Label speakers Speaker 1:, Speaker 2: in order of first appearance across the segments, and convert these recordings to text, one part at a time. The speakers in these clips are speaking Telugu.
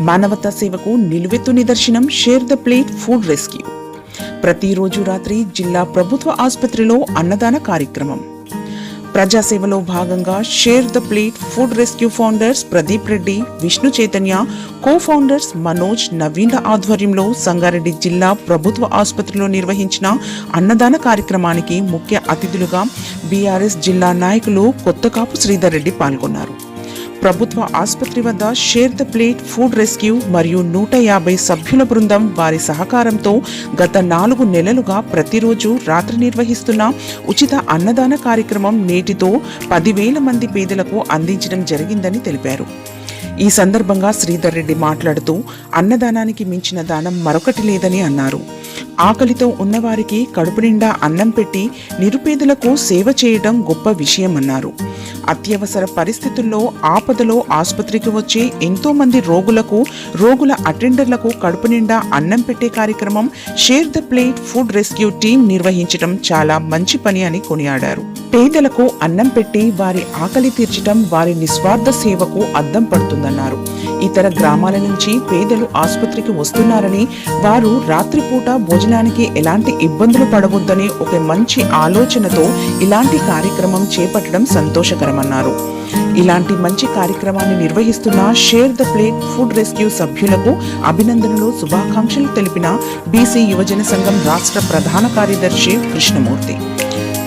Speaker 1: మానవతా సేవకు నిలువెత్తు నిదర్శనం share the plate food rescue ప్రతిరోజు రాత్రి జిల్లా ప్రభుత్వ ఆసుపత్రిలో అన్నదాన కార్యక్రమం. ప్రజాసేవలో భాగంగా share the plate food rescue founders Pradeep Reddy Vishnu Chaitanya co founders Manoj నవీన్ల ఆధ్వర్యంలో సంగారెడ్డి జిల్లా ప్రభుత్వ ఆసుపత్రిలో నిర్వహించిన అన్నదాన కార్యక్రమానికి ముఖ్య అతిథులుగా బీఆర్ఎస్ జిల్లా నాయకులు కొత్తకాపు శ్రీధర్ రెడ్డి పాల్గొన్నారు. ప్రభుత్వ ఆసుపత్రి వద్ద share the plate food rescue మరియు నూట యాభై సభ్యుల బృందం వారి సహకారంతో గత నాలుగు నెలలుగా ప్రతిరోజు రాత్రి నిర్వహిస్తున్న ఉచిత అన్నదాన కార్యక్రమం నేటితో పదివేల మంది పేదలకు అందించడం జరిగిందని తెలిపారు. ఈ సందర్భంగా శ్రీధర్ రెడ్డి మాట్లాడుతూ అన్నదానానికి మించిన దానం మరొకటి లేదని అన్నారు. ఆకలితో ఉన్నవారికి కడుపు నిండా అన్నం పెట్టి నిరుపేదలకు సేవ చేయడం గొప్ప విషయమన్నారు. అత్యవసర పరిస్థితుల్లో ఆపదలో ఆసుపత్రికి వచ్చే ఎంతో మంది రోగులకు రోగుల అటెండర్లకు కడుపు నిండా అన్నం పెట్టే కార్యక్రమం share the plate food rescue team నిర్వహించడం చాలా మంచి పని అని కొనియాడారు. పేదలకు అన్నం పెట్టి వారి ఆకలి తీర్చడం వారి నిస్వార్థ సేవకు అద్దం పడుతుందన్నారు. ఇతర గ్రామాల నుంచి పేదలు ఆసుపత్రికి వస్తున్నారని వారు రాత్రిపూట భోజనానికి ఎలాంటి ఇబ్బందులు పడవద్దని ఒక మంచి ఆలోచనతో ఇలాంటి కార్యక్రమం చేపట్టడం సంతోషకరమన్నారు. ఇలాంటి మంచి కార్యక్రమాన్ని నిర్వహిస్తున్న share the plate food rescue సభ్యులకు అభినందనలు శుభాకాంక్షలు తెలిపిన బీసీ యువజన సంఘం రాష్ట్ర ప్రధాన కార్యదర్శి కృష్ణమూర్తి.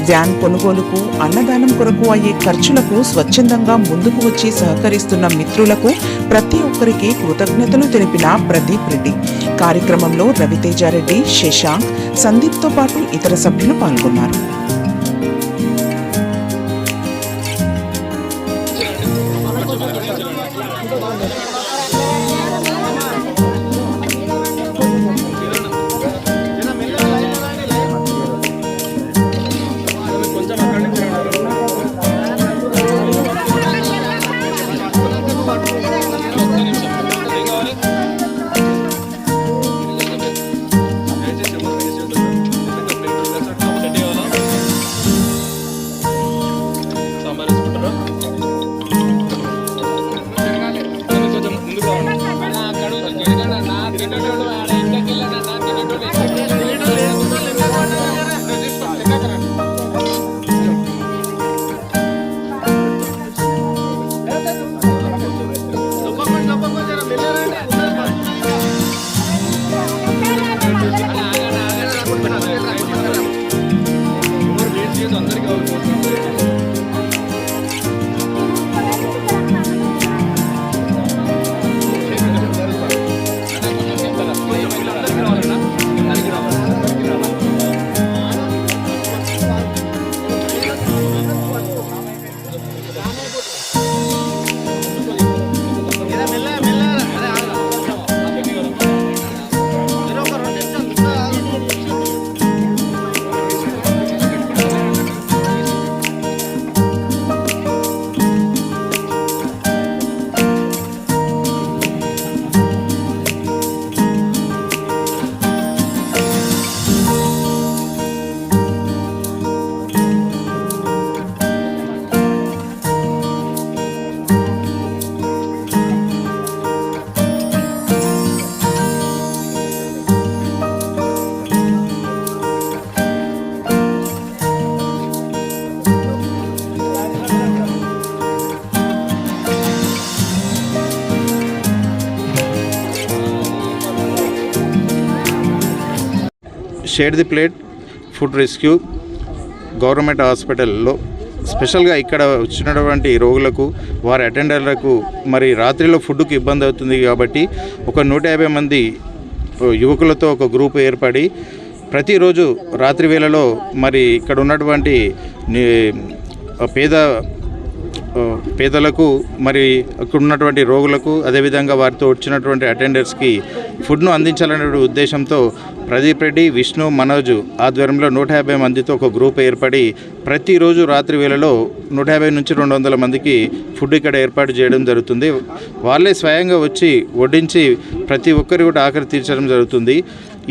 Speaker 1: వ్యాన్ కొనుగోలుకు అన్నదానం కొరకు అయ్యే ఖర్చులకు స్వచ్ఛందంగా ముందుకు వచ్చి సహకరిస్తున్న మిత్రులకు ప్రతి ఒక్కరికి కృతజ్ఞతలు తెలిపిన ప్రదీప్ రెడ్డి. కార్యక్రమంలో రవితేజారెడ్డి శశాంక్ సందీప్తో పాటు ఇతర సభ్యులు పాల్గొన్నారు.
Speaker 2: Hallelujah.
Speaker 3: Share the plate food rescue government హాస్పిటల్లో స్పెషల్గా ఇక్కడ వచ్చినటువంటి రోగులకు వారి అటెండర్లకు మరి రాత్రిలో ఫుడ్కి ఇబ్బంది అవుతుంది కాబట్టి ఒక నూట యాభై మంది యువకులతో ఒక గ్రూప్ ఏర్పడి ప్రతిరోజు రాత్రి వేళలో మరి ఇక్కడ ఉన్నటువంటి పేద పేదలకు మరి అక్కడ ఉన్నటువంటి రోగులకు అదేవిధంగా వారితో వచ్చినటువంటి అటెండర్స్కి ఫుడ్ను అందించాలనే ఉద్దేశంతో ప్రదీప్ రెడ్డి విష్ణు మనోజ్ ఆధ్వర్యంలో నూట యాభై మందితో ఒక గ్రూప్ ఏర్పడి ప్రతిరోజు రాత్రి వేళలో నూట యాభై నుంచి రెండు వందల మందికి ఫుడ్ ఇక్కడ ఏర్పాటు చేయడం జరుగుతుంది. వాళ్ళే స్వయంగా వచ్చి వడ్డించి ప్రతి ఒక్కరి కూడా ఆఖరి తీర్చడం జరుగుతుంది.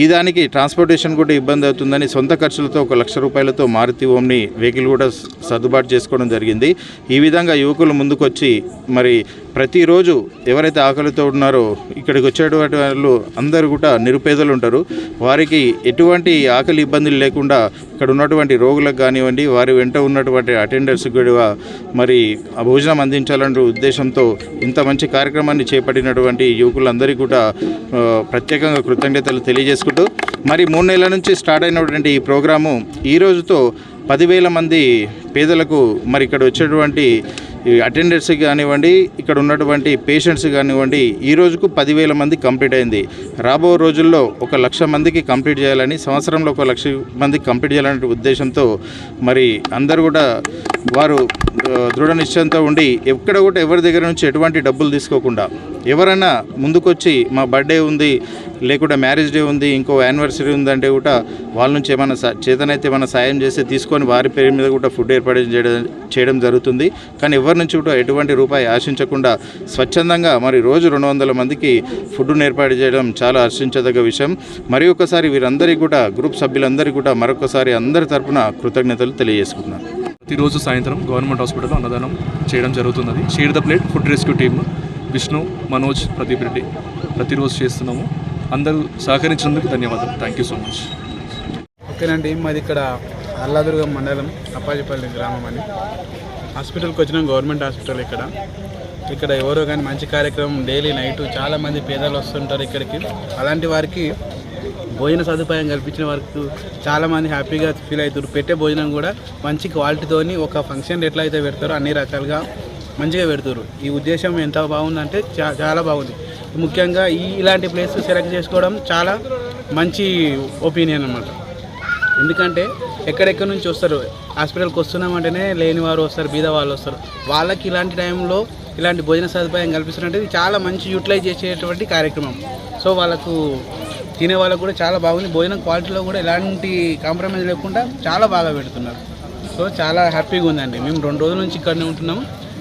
Speaker 3: ఈ దానికి ట్రాన్స్పోర్టేషన్ కూడా ఇబ్బంది అవుతుందని సొంత ఖర్చులతో ఒక లక్ష రూపాయలతో మారుతి ఓమ్ని వెహికల్ కూడా సర్దుబాటు చేసుకోవడం జరిగింది. ఈ విధంగా యువకులు ముందుకొచ్చి మరి ప్రతిరోజు ఎవరైతే ఆకలితో ఉన్నారో ఇక్కడికి వచ్చేటువంటి వాళ్ళు అందరూ కూడా నిరుపేదలు ఉంటారు. వారికి ఎటువంటి ఆకలి ఇబ్బందులు లేకుండా ఇక్కడ ఉన్నటువంటి రోగులకు కానివ్వండి వారి వెంట ఉన్నటువంటి అటెండర్స్ కూడా మరి ఆ భోజనం అందించాలనే ఉద్దేశంతో ఇంత మంచి కార్యక్రమాన్ని చేపట్టినటువంటి యువకులందరికీ కూడా ప్రత్యేకంగా కృతజ్ఞతలు తెలియజేసుకుంటూ మరి మూడు నెలల నుంచి స్టార్ట్ అయినటువంటి ఈ ప్రోగ్రాము ఈ రోజుతో పదివేల మంది పేదలకు మరి ఇక్కడ వచ్చేటువంటి అటెండర్స్ కానివ్వండి ఇక్కడ ఉన్నటువంటి పేషెంట్స్ కానివ్వండి ఈ రోజుకు పదివేల మంది కంప్లీట్ అయింది. రాబో రోజుల్లో ఒక లక్ష మందికి కంప్లీట్ చేయాలని సంవత్సరంలో ఒక లక్ష మందికి కంప్లీట్ చేయాలనే ఉద్దేశంతో మరి అందరు కూడా వారు దృఢ నిశ్చయంతో ఉండి ఎక్కడ కూడా ఎవరి దగ్గర నుంచి ఎటువంటి డబ్బులు తీసుకోకుండా ఎవరైనా ముందుకొచ్చి మా బర్త్డే ఉంది లేకుంటే మ్యారేజ్ డే ఉంది ఇంకో యానివర్సరీ ఉందంటే కూడా వాళ్ళ నుంచి ఏమైనా చేతనైతే ఏమైనా సాయం చేస్తే తీసుకొని వారి పేరు మీద కూడా ఫుడ్ ఏర్పాటు చేయడం చేయడం జరుగుతుంది. కానీ ఎవరి నుంచి కూడా ఎటువంటి రూపాయి ఆశించకుండా స్వచ్ఛందంగా మరి రోజు రెండు వందల మందికి ఫుడ్ను ఏర్పాటు చేయడం చాలా హర్షించదగ్గ విషయం. మరి ఒకసారి వీరందరికీ కూడా గ్రూప్ సభ్యులందరికీ కూడా మరొకసారి అందరి తరపున కృతజ్ఞతలు తెలియజేసుకుంటున్నాను.
Speaker 4: ప్రతిరోజు సాయంత్రం గవర్నమెంట్ హాస్పిటల్లో అన్నదానం చేయడం జరుగుతున్నది. Share the plate food rescue team Vishnu Manoj Pradeep Reddy ప్రతిరోజు చేస్తున్నాము. అందరూ సహకరించినందుకు ధన్యవాదాలు. థ్యాంక్ యూ సో మచ్
Speaker 5: ఓకేనండి మాది ఇక్కడ అల్లాదుర్గం మండలం అప్పాజిపల్లి గ్రామం అని హాస్పిటల్కి వచ్చినాం గవర్నమెంట్ హాస్పిటల్ ఇక్కడ. ఇక్కడ ఎవరో కానీ మంచి కార్యక్రమం డైలీ నైట్ చాలామంది పేదలు వస్తుంటారు ఇక్కడికి. అలాంటి వారికి భోజన సదుపాయం కల్పించిన వారికి చాలామంది హ్యాపీగా ఫీల్ అవుతారు. పెట్టే భోజనం కూడా మంచి క్వాలిటీతోని ఒక ఫంక్షన్ ఎట్లా అయితే పెడతారో అన్ని రకాలుగా మంచిగా పెడతారు ఈ ఉద్దేశం ఎంత బాగుందంటే చా చాలా బాగుంది. ముఖ్యంగా ఈ ఇలాంటి ప్లేస్ సెలెక్ట్ చేసుకోవడం చాలా మంచి ఒపీనియన్ అన్నమాట. ఎందుకంటే ఎక్కడెక్కడి నుంచి వస్తారు? హాస్పిటల్కి వస్తున్నామంటేనే లేని వారు వస్తారు బీద వాళ్ళు వస్తారు. వాళ్ళకి ఇలాంటి టైంలో ఇలాంటి భోజన సదుపాయం కల్పిస్తున్నట్టు ఇది చాలా మంచి యూటిలైజ్ చేసేటువంటి కార్యక్రమం. సో వాళ్ళకు తినే వాళ్ళకు కూడా చాలా బాగుంది. భోజనం క్వాలిటీలో కూడా ఎలాంటి కాంప్రమైజ్ లేకుండా చాలా బాగా పెడుతున్నారు. సో చాలా హ్యాపీగా ఉందండి. మేము రెండు రోజుల నుంచి ఇక్కడనే ఉంటున్నాం